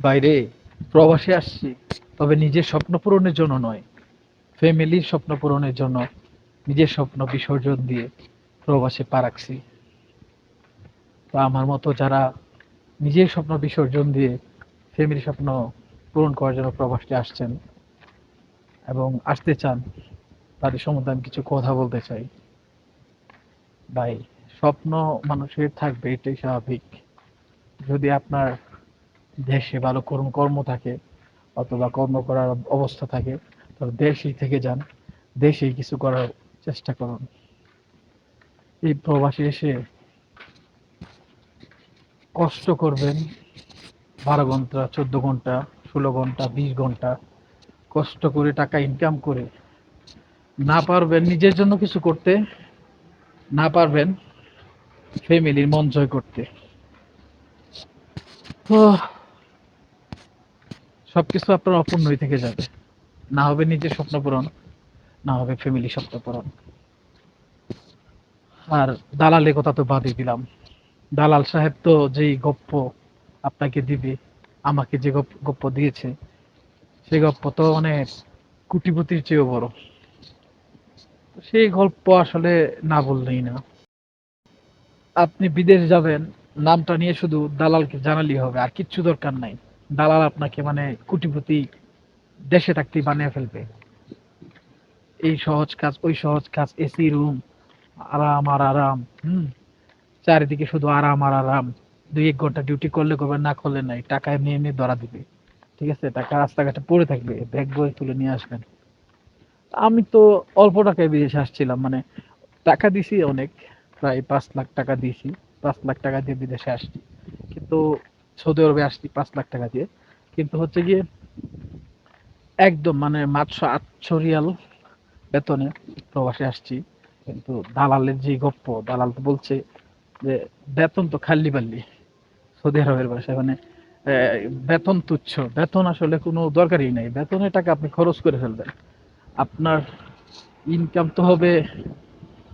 বাইরে প্রবাসে আসছি, তবে নিজের স্বপ্ন পূরণের জন্য নয়। ফ্যামিলির স্বপ্ন পূরণের জন্য নিজের স্বপ্ন বিসর্জন দিয়ে প্রবাসে পা রাখছি। তো আমার মতো যারা নিজের স্বপ্ন বিসর্জন দিয়ে ফ্যামিলির স্বপ্ন পূরণ করার জন্য প্রবাসে আসছেন এবং আসতে চান, তাদের সম্বন্ধে আমি কিছু কথা বলতে চাই। ভাই, স্বপ্ন মানুষের থাকবে, এটাই স্বাভাবিক। যদি আপনার দেশে ভালো কর্ম কর্ম থাকে, অথবা কর্ম করার অবস্থা থাকে তবে দেশেই থেকে যান, দেশেই কিছু করার চেষ্টা করুন। এই প্রবাসে এসে কষ্ট করবেন, বারো ঘণ্টা, চোদ্দ ঘণ্টা, ষোলো ঘণ্টা, বিশ ঘণ্টা, কষ্ট করে টাকা ইনকাম করে না পারবেন নিজের জন্য কিছু করতে, না পারবেন ফ্যামিলির মন জয় করতে। সবকিছু আপনার অপূর্ণই থেকে যাবে। না হবে নিজের স্বপ্ন পূরণ, না হবে ফ্যামিলি স্বপ্ন পূরণ। আর দালালের কথা তো বাদই দিলাম। দালাল সাহেব তো যেই গপ্প আপনাকে দিবে, আমাকে যে গপ- গপ্প দিয়েছে সেই গপ্প তো অনেক কুটিপতির চেয়েও বড়। সেই গল্প আসলে না বললেই না। আপনি বিদেশ যাবেন, নামটা নিয়ে শুধু দালালকে জানালেই হবে, আর কিচ্ছু দরকার নাই। দালাল আপনাকে মানে কুটিপতি দেশে থাকতেই বানিয়ে ফেলবে। এই সহজ কাজ, ওই সহজ কাজ এসি রুম, আরাম আর আরাম, হুম? চারিদিকে শুধু আরাম আর আরাম। দুই এক ঘণ্টা ডিউটি করলে করবেন না করলে নাই। টাকা এমনি এমনি ধরা দিবে। ঠিক আছে? টাকা রাস্তাঘাটে পড়ে থাকবে। ব্যাগ বই তুলে নিয়ে আসবেন। আমি তো অল্প টাকায় বিদেশে আসছিলাম মানে টাকা দিছি অনেক। প্রায় পাঁচ লাখ টাকা দিয়েছি। পাঁচ লাখ টাকা দিয়ে বিদেশে আসছি। কিন্তু সৌদি আরবে আসছি পাঁচ লাখ টাকা দিয়ে। কিন্তু হচ্ছে গিয়ে একদম মানে মাত্র আটশো রিয়াল বেতনে প্রবাসে আসছি। কিন্তু দালালের যে গপ্প, দালাল তো বলছে যে বেতন তো খাল্লি বাল্লি সৌদি আরবের ভাষায়। মানে বেতন তুচ্ছ। বেতন আসলে কোনো দরকারই নেই। বেতনের টাকা আপনি খরচ করে ফেলবেন। আপনার ইনকাম তো হবে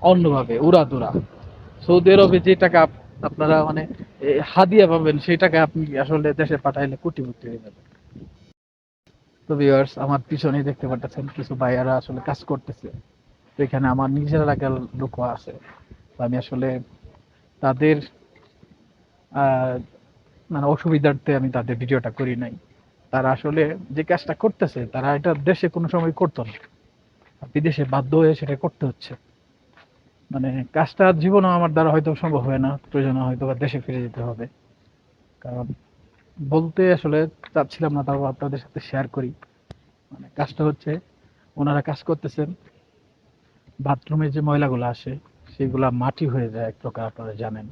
অন্যভাবে, উড়াদুরা। সৌদি আরবে যে টাকা আপনারা মানে হাদিয়া পাবেন সেই টাকা আপনি আসলে দেশে পাঠাইলে কোটিপতি হয়ে যাবেন। তো ভিউয়ার্স আমার পিছনেই দেখতে পাচ্ছেন কিছু ভাইয়ারা আসলে কাজ করতেছে। তো এখানে আমার নিজের এলাকার লোকও আছে। আমি আসলে তাদের মানে অসুবিধার্থে আমি তাদের ভিডিওটা করি নাই। তারা আসলে যে কাজটা করতেছে, তারা এটা দেশে কোনো সময় করতো না। বিদেশে বাধ্য হয়ে সেটা করতে হচ্ছে। মানে কাজটা জীবনে আমার দ্বারা হয়তো সম্ভব হয় না। প্রয়োজন হয়তো বা দেশে ফিরে যেতে হবে। কারণ বলতে আসলে চাচ্ছিলাম না তারপর আপনাদের সাথে শেয়ার করি। মানে কাজটা হচ্ছে, ওনারা কাজ করতেছেন বাথরুমে যে ময়লাগুলো আসে, সেগুলা মাটি হয়ে যায় এক প্রকার, আপনারা জানেন।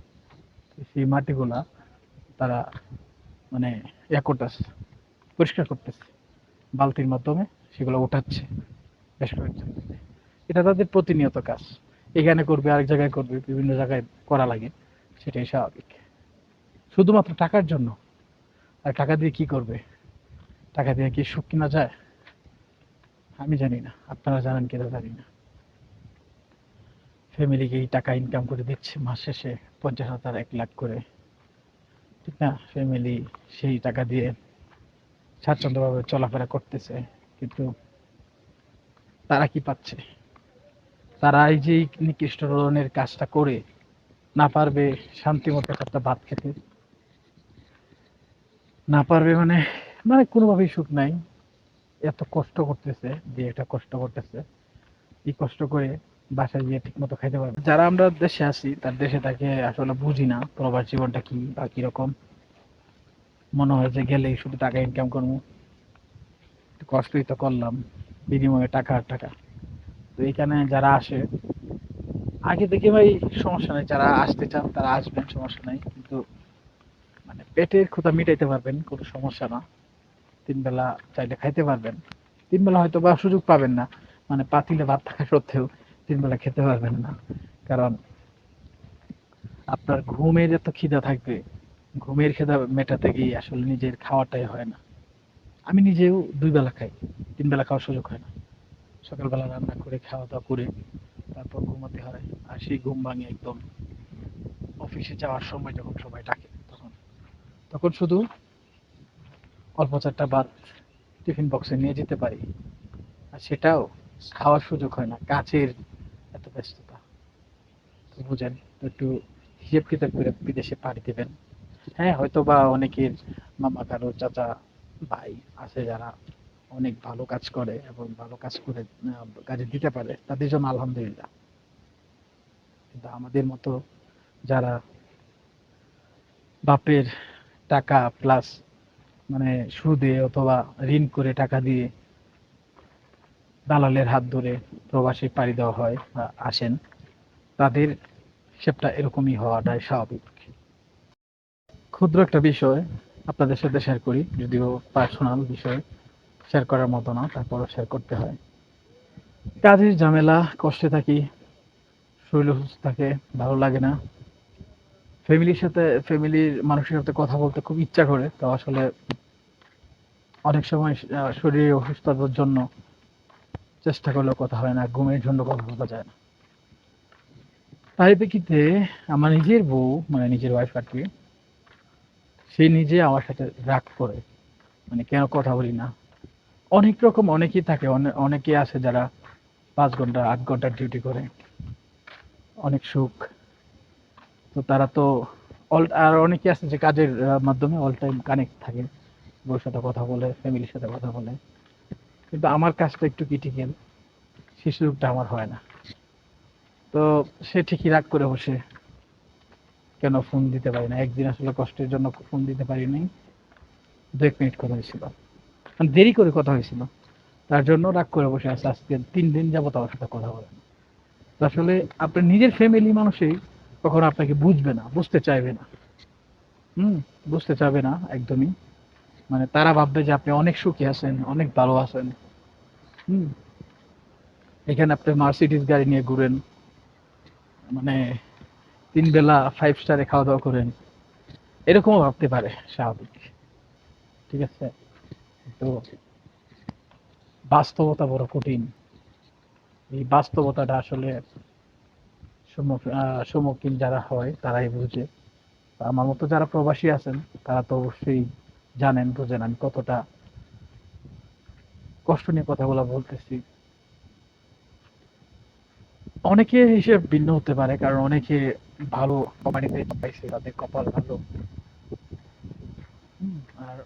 সেই মাটিগুলা তারা মানে করতেছে, পরিষ্কার করতেছে। বালতির মাধ্যমে সেগুলো উঠাচ্ছে বেশ কয়েকজন এটা তাদের প্রতিনিয়ত কাজ। এখানে করবে, আরেক জায়গায় করবে, বিভিন্ন জায়গায় করা লাগে, সেটাই স্বাভাবিক। শুধুমাত্র টাকার জন্য। আর টাকা দিয়ে কি করবে? টাকা দিয়ে কি সুখ কিনা যায়? আমি জানি না। আপনারা জানেন কিনা জানি না। ফ্যামিলিকে এই টাকা ইনকাম করে দিচ্ছে, মাস শেষে পঞ্চাশ হাজার, এক লাখ করে। ঠিক না? ফ্যামিলি সেই টাকা দিয়ে স্বাচ্ছন্দ্যভাবে চলাফেরা করতেছে, কিন্তু তারা কি পাচ্ছে? তারা এই যে নিকৃষ্ট ধরনের কাজটা করে না পারবে শান্তি মতো একটা ভাত খেতে, না পারবে মানে মানে কোনোভাবেই সুখ নাই। এত কষ্ট করতেছে, যে একটা কষ্ট করতেছে এই কষ্ট করে বাসায় গিয়ে ঠিক মতো খাইতে পারবে? যারা আমরা দেশে আছি, তার দেশে তাকে আসলে বুঝি না, প্রবাস জীবনটা কি বা কীরকম। মনে হয় যে গেলেই শুধু টাকা ইনকাম করব। কষ্টই তো করলাম, বিনিময়ে টাকা আর টাকা। তো এখানে যারা আসে, আগে থেকে ভাই সমস্যা নেই, যারা আসতে চান তারা আসবেন, সমস্যা নেই। কিন্তু মানে পেটের ক্ষুধা মিটাইতে পারবেন, কোনো সমস্যা না। তিন বেলা চাইলে খাইতে পারবেন। তিন বেলা হয়তো বা সুযোগ পাবেন না। মানে পাতিলে ভাত থাকা সত্ত্বেও তিন বেলা খেতে পারবেন না। কারণ আপনার ঘুমের এত খিদা থাকবে, ঘুমের খিদা মেটাতে গিয়ে আসলে নিজের খাওয়াটাই হয় না। আমি নিজেও দুই বেলা খাই, তিন বেলা খাওয়ার সুযোগ হয় না। সকালবেলা রান্না করে খাওয়া দাওয়া করে তারপর ঘুমাতে হয়। আর সেই ঘুম ভাঙে একদম অফিসে যাওয়ার সময় যখন সবাই ডাকে, তখন। তখন শুধু অল্প চারটা ভাত টিফিন বক্সে নিয়ে যেতে পারি। আর সেটাও খাওয়ার সুযোগ হয় না, কাজের এত ব্যস্ততা। তো বুঝেন, একটু হিসেব কিতাব করে বিদেশে পাড়ি দেবেন। হ্যাঁ হয়তো বা অনেকের মামা কারও চাচা, ভাই আছে যারা অনেক ভালো কাজ করে এবং ভালো কাজ করে কাজে দিতে পারে, তাদের জন্য আলহামদুলিল্লাহ। কিন্তু আমাদের মতো যারা বাপের টাকা প্লাস মানে সুদে অথবা ঋণ করে টাকা দিয়ে দালালের হাত ধরে প্রবাসী পাড়ি দেওয়া হয় বা আসেন, তাদের হিসেবটা এরকমই হওয়াটাই স্বাভাবিক। ক্ষুদ্র একটা বিষয় আপনাদের সাথে শেয়ার করি, যদিও পার্সোনাল বিষয়। শেয়ার করার মতো না, তারপরও শেয়ার করতে হয়। কাজের ঝামেলা, কষ্টে থাকি শরীর অসুস্থ থাকে, ভালো লাগে না। ফ্যামিলির সাথে ফ্যামিলির মানুষের সাথে কথা বলতে খুব ইচ্ছা করে, তো আসলে অনেক সময় শরীরে অসুস্থতার জন্য চেষ্টা করলেও কথা হয় না, ঘুমের জন্য কথা বলা যায় না। প্রেক্ষিতে আমার নিজের বউ মানে নিজের ওয়াইফ আর কি, সে নিজে আমার সাথে রাগ করে মানে কেন কথা বলি না অনেক রকম, অনেকেই থাকে, অনে- অনেকেই আছে যারা পাঁচ ঘণ্টা, আট ঘণ্টা ডিউটি করে। অনেক সুখ। তো তারা তো অল আর অনেকে আছে যে কাজের মাধ্যমে অল টাইম কানেক্ট থাকে। বউর সাথে কথা বলে ফ্যামিলির সাথে কথা বলে। কিন্তু আমার কাজটা একটু ক্রিটিক্যাল সেই আমার হয় না। তো সে ঠিকই রাগ করে বসে। কেন ফোন দিতে পারি না? একদিন আসলে কষ্টের জন্য ফোন দিতে পারি নাই। দু এক মিনিট কথা হয়েছিল। দেরি করে কথা হয়েছিল। তার জন্য রাগ করে বসে আছে আজকে। তিন দিন যাবত আমার সাথে কথা বলেন আসলে আপনার নিজের ফ্যামিলি মানুষই কখনো আপনাকে বুঝবে না, বুঝতে চাইবে না। হুম, বুঝতে চাইবে না একদমই। মানে তারা ভাববে যে আপনি অনেক সুখী আছেন, অনেক ভালো আছেন। হুম। এখানে আপনি মার্সিডিস গাড়ি নিয়ে ঘুরেন। মানে তিন বেলা ফাইভ স্টারে খাওয়া দাওয়া করেন। এরকমও ভাবতে পারে স্বাভাবিক। ঠিক আছে? তো বাস্তবতা বড় কঠিন। এই বাস্তবতাটা আসলে সম্মুখীন যারা হয়, তারাই বুঝে। আমার মতো যারা প্রবাসী আছেন, তারা তো অবশ্যই জানেন, বুঝেন আমি কতটা কষ্ট নিয়ে কথাগুলো বলতেছি। অনেকে হিসেব ভিন্ন হতে পারে, কারণ অনেকে ভালো কোম্পানিতে পাইছে, তাদের কপাল ভালো হুম, আর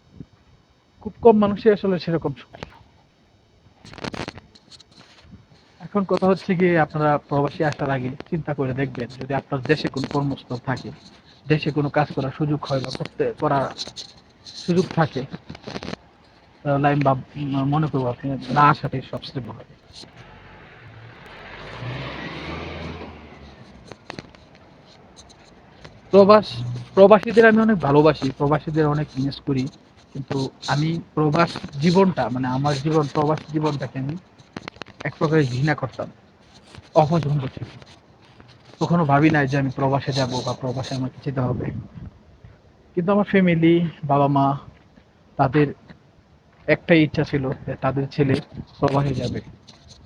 খুব কম মানুষই আসলে সেরকম সুখী। এখন কথা হচ্ছে কি আপনারা প্রবাসী আসার আগে চিন্তা করে দেখবেন, যদি আপনার দেশে কোনো কর্মস্থল থাকে, দেশে কোনো কাজ করার সুযোগ হয় বা করতে, করার সুযোগ থাকে, তাহলে আমি মনে করব আপনি না আসাটাই সবচেয়ে ভালো প্রবাস, প্রবাসীদের আমি অনেক ভালোবাসি, প্রবাসীদের অনেক মিস করি কিন্তু আমি প্রবাস জীবনটা মানে আমার জীবন, প্রবাস জীবনটাকে আমি এক প্রকার ঘৃণা করতাম, অপছন্দ ছিল কখনো ভাবি নাই যে আমি প্রবাসে যাব বা প্রবাসে আমাকে যেতে হবে। কিন্তু আমার ফ্যামিলি বাবা মা, তাদের একটাই ইচ্ছা ছিল যে তাদের ছেলে প্রবাসে যাবে।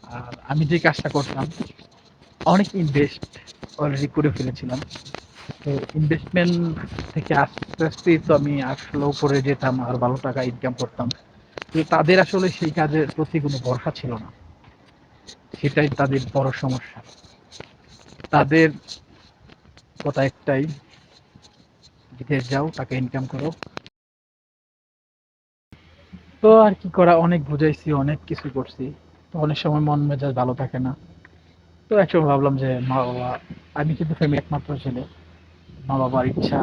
আর আমি যে কাজটা করতাম, অনেক ইনভেস্ট অলরেডি করে ফেলেছিলাম। তো ইনভেস্টমেন্ট থেকে আস্তে আস্তে তো আমি আসলে উপরে যেতাম আর ভালো টাকা ইনকাম করতাম। কিন্তু তাদের আসলে সেই কাজের প্রতি কোনো ভরসা ছিল না। সেটাই তাদের বড় সমস্যা। তাদের কথা একটাই, বিদেশ যাও, টাকা ইনকাম করো। তো আর কি করা, অনেক বুঝাইছি, অনেক কিছু করছি। তো অনেক সময় মন মেজাজ ভালো থাকে না। তো একসময় ভাবলাম যে, মা বাবা, আমি কিন্তু ফ্যামিলি একমাত্র ছেলে। মা বাবার ইচ্ছা।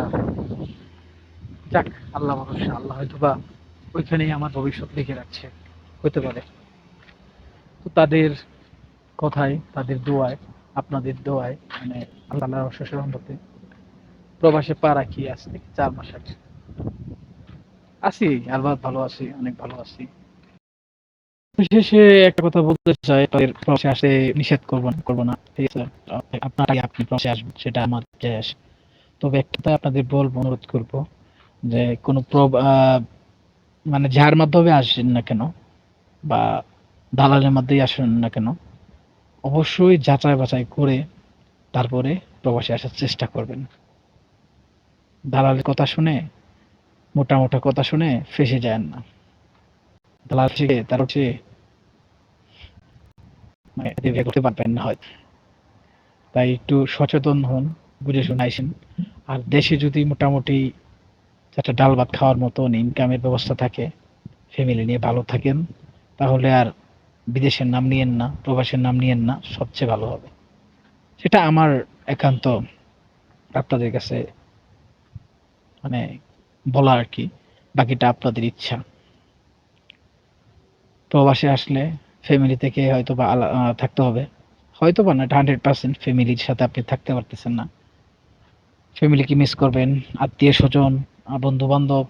যাক, আল্লাহ ভরসা, আল্লাহ হয়তো বা ওইখানেই আমার ভবিষ্যৎ লিখে রাখছে। হতে পারে। তো তাদের কথায়, তাদের দোয়ায়, আপনাদের দোয়ায় মানে আল্লাহ অশেষ রহমতে প্রবাসে পা রাখি আজ থেকে চার মাস আগে। আছি আল্লাহ ভালো আছি, অনেক ভালো আছি। শেষে একটা কথা বলতে চাই, তাদের প্রবাসে আসতে নিষেধ করব না করব না। ঠিক আছে? আপনার আপনি প্রবাসে আসবেন, সেটা আমার যায় আসে তবে একটা আপনাদের বলব, অনুরোধ করব যে কোনো মানে যার মাধ্যমে আসেন না কেন বা দালালের মাধ্যমেই আসেন না কেন, অবশ্যই যাচাই বাছাই করে তারপরে প্রবাসে আসার চেষ্টা করবেন। দালালের কথা শুনে মোটা মোটা কথা শুনে ফেসে যায় না। দালাল থেকে তার হচ্ছে মানে করতে পারবেন না হয়তো তাই একটু সচেতন হন, বুঝে শুনে আইসেন আর দেশে যদি মোটামুটি একটা ডাল ভাত খাওয়ার মতন ইনকামের ব্যবস্থা থাকে ফ্যামিলি নিয়ে ভালো থাকেন, তাহলে আর বিদেশের নাম নিয়েন না, প্রবাসের নাম নিয়েন না, সবচেয়ে ভালো হবে। সেটা আমার একান্ত আপনাদের কাছে মানে বলা আর কি, বাকিটা আপনাদের ইচ্ছা। প্রবাসে আসলে ফ্যামিলি থেকে হয়তো বা থাকতে হবে। হয়তো বা না হান্ড্রেড পার্সেন্ট ফ্যামিলির সাথে আপনি থাকতে পারতেছেন না। ফ্যামিলিকে মিস করবেন, আত্মীয় স্বজন বন্ধু বান্ধব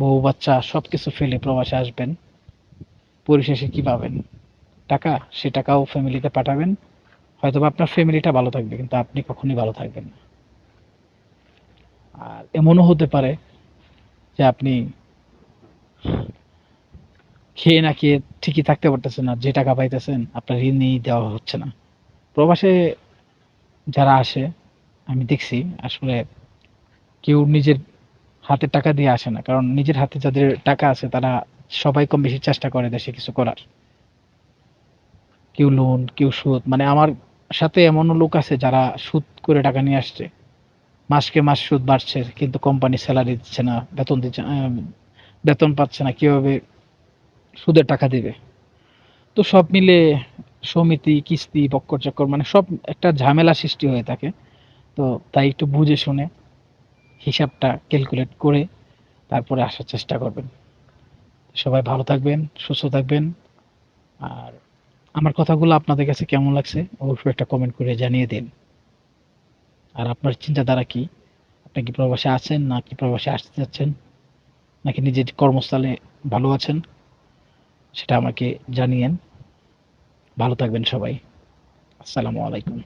বউ, বাচ্চা সব কিছু ফেলে প্রবাসে আসবেন। পরিশেষে কি পাবেন? টাকা, সে টাকাও ফ্যামিলিতে পাঠাবেন। হয়তো আপনার ফ্যামিলিটা ভালো থাকবে, কিন্তু আপনি কখনোই ভালো থাকবেন না। আর এমনও হতে পারে যে আপনি খেয়ে না খেয়ে ঠিকই থাকতে পারতেছেন না, যে টাকা পাইতেছেন, আপনার ঋণই দেওয়া হচ্ছে না। প্রবাসে যারা আসে আমি দেখছি আসলে কেউ নিজের হাতে টাকা দিয়ে আসে না। কারণ নিজের হাতে যাদের টাকা আছে, তারা সবাই কম বেশি চেষ্টা করে দেশে কিছু করার। কেউ লোন কেউ সুদ। মানে আমার সাথে এমনও লোক আছে যারা সুদ করে টাকা নিয়ে আসছে। মাসকে মাস সুদ বাড়ছে, কিন্তু কোম্পানি স্যালারি দিচ্ছে না, বেতন দিচ্ছে বেতন পাচ্ছে না, কীভাবে সুদের টাকা দিবে? তো সব মিলে সমিতি, কিস্তি বক্কর চক্কর মানে সব একটা ঝামেলা সৃষ্টি হয়ে থাকে। তো তাই একটু বুঝে শুনে হিসাবটা ক্যালকুলেট করে তারপরে আসার চেষ্টা করবেন। সবাই ভালো থাকবেন, সুস্থ থাকবেন। আর আমার কথাগুলো আপনাদের কাছে কেমন লাগছে অবশ্যই একটা কমেন্ট করে জানিয়ে দিন। আর আপনার চিন্তাধারা কি? আপনি কি প্রবাসে আছেন না কি প্রবাসে আসতে চাচ্ছেন? নাকি নিজের কর্মস্থলে ভালো আছেন? সেটা আমাকে জানিয়েন। ভালো থাকবেন সবাই। আসসালামু আলাইকুম।